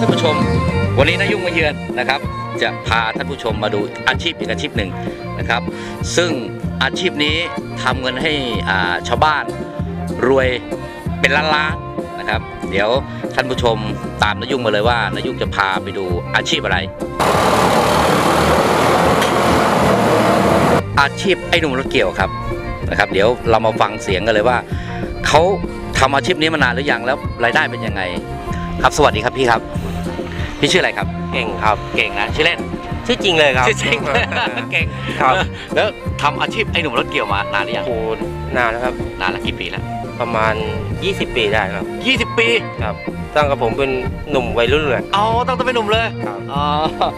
ท่านผู้ชม วันนี้นายุ่งมาเยือนนะครับ จะพาท่านผู้ชมมาดูอาชีพอีกอาชีพหนึ่งนะครับ ซึ่งอาชีพนี้ทำเงินให้อ่าชาวบ้านรวยเป็นล้านๆนะครับ เดี๋ยวท่านผู้ชมตามนายุ่งมาเลยว่านายุ่งจะพาไปดูอาชีพอะไร อาชีพไอ้หนุ่มรถเกี่ยวครับนะครับ เดี๋ยวเรามาฟังเสียงกันเลยว่าเขาทำอาชีพนี้มานานหรือยังแล้วรายได้เป็นยังไง ครับสวัสดีครับพี่ครับ พี่ชื่ออะไรครับ เก่งครับ เก่งนะชื่อเล่น ชื่อจริงเลยครับชื่อจริง เก่งครับ แล้วทำอาชีพไอ้หนุ่มรถเกี่ยวมานานหรือยังโอ้นานแล้วครับ นานแล้วกี่ปีแล้ว ประมาณ 20 ปีได้ครับ 20 ปี ครับ ตั้งกับผมเป็นหนุ่มวัยรุ่นเลยเอาต้องต้องเป็นหนุ่มเลยครับอ๋อ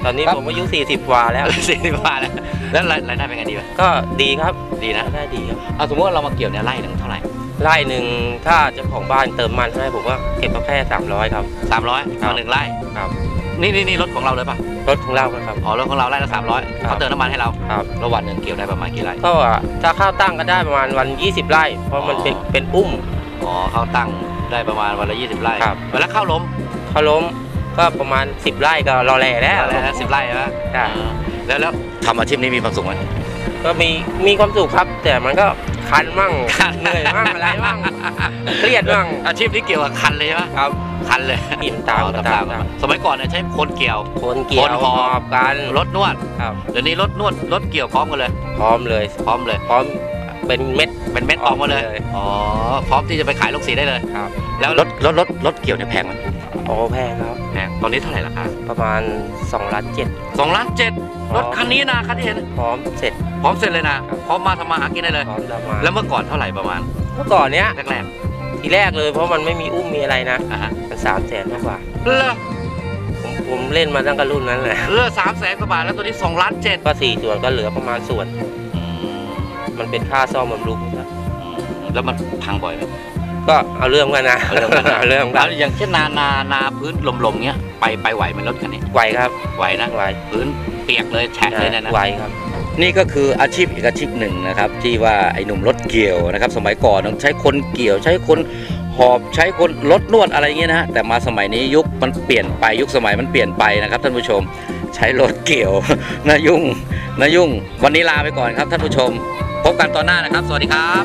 ตอนนี้ครับผมอายุ 40กว่าแล้วสี่สิบกว่าแล้ว แล้วรายรายได้เป็นไงดีไหมก็ดีครับ ดีนะได้ดีครับเอาสมมติว่าเรามาเกี่ยวเนี่ยไร่หนึ่งเท่าไหร่ไร่หนึ่งถ้าเจ้าของบ้านเติมมันให้ผมก็เก็บมาแค่300 ครับสามร้อยครับต่อหนึ่งไร่ครับ นี่นี่นี่รถของเราเลยป่ะ รถของเราครับ อ๋อ รถของเราไร่ละสามร้อยครับเขาเติมน้ำมันให้เราครับแล้ววันหนึ่งเกี่ยวได้ประมาณกี่ไร่ ก็ถ้าข้าวตั้งก็ได้ประมาณวัน 20 ไร่ เพราะมันเป็นอ๋อเป็นอุ้ม อ๋อเขาตั้งได้ประมาณวันละยี่สิบไร่ครับเวลาเข้าล้ม ข้าวล้มก็ประมาณ 10 ไร่ก็รอแหล่แล้วอะไรนะสิบไร่ใช่ไหมใช่แล้วแล้ว ทำอาชีพนี้มีความสุขไหมก็มีมีความสุขครับ แต่มันก็คันมั่งเหนื่อยมั่งอะไรมั่งเครียดมั่งอาชีพนี้เกี่ยวกับคันเลยใช่ไหมครับ คันเลยอิ่มตามอ๋อตามตามตามสมัยก่อนเนี่ยใช้คนเกี่ยว คนเกี่ยวคนหอบหอบกันรถนวดครับเดี๋ยวนี้รถนวดรถเกี่ยวพร้อมกันเลย พร้อมเลย พร้อมเลยพร้อมเป็นเม็ดเป็นเม็ดออกมาเลยออกมาเลยอ๋อพร้อมที่จะไปขายลงสีได้เลยครับ แล้วรถรถรถรถเกี่ยวเนี่ยแพงไหมโอ้แพงครับแพง ตอนนี้เท่าไหร่ราคาประมาณ2ล้านเจ็ดสองล้านเจ็ดรถคันนี้นะคันที่เห็น พร้อมเสร็จ พร้อมเสร็จเลยนะ พร้อมมาทำมาหากินได้เลย พร้อมจะมาแล้วเมื่อก่อนเท่าไหร่ประมาณ เมื่อก่อนเนี้ยแรกทีแรกเลยเพราะมันไม่มีอุ้มมีอะไรนะๆอะฮะมันสามแสนมากกว่าเลือผมผมเล่นมาตั้งแต่รุ่นนั้นแหละเลือสามแสนกว่าบาทแล้วตัวนี้สองล้านเจ็ดก็สี่ส่วนก็เหลือประมาณส่วน มันเป็นค่าซ่อมบำรุงครับแล้วมันพังบ่อยไหมก็เอาเรื่องกันนะเอาเรื่องกันนะ เอาเรื่องกัแล้นวอย่างเช่นนานานาพื้นลมๆเงี้ย ไปไปไหวไหมรถคันนี้ไหวครับไหวนะไหวพื้นเปียกเลยแฉะเลยเนยนะไหวครับนี่ก็คืออาชีพอีกอาชีพหนึ่งนะครับ ที่ว่าไอ้หนุ่มรถเกี่ยวนะครับ สมัยก่อนต้องใช้คนเกี่ยว ใช้คนหอบใช้คนรถนวดอะไรเงี้ยนะฮะแต่มาสมัยนี้ยุคมันเปลี่ยนไปยุคสมัยมันเปลี่ยนไปนะครับท่านผู้ชม ใช้รถเกี่ยวนายุ่งนายุ่ง วันนี้ลาไปก่อนครับท่านผู้ชม พบกันตอนหน้านะครับ สวัสดีครับ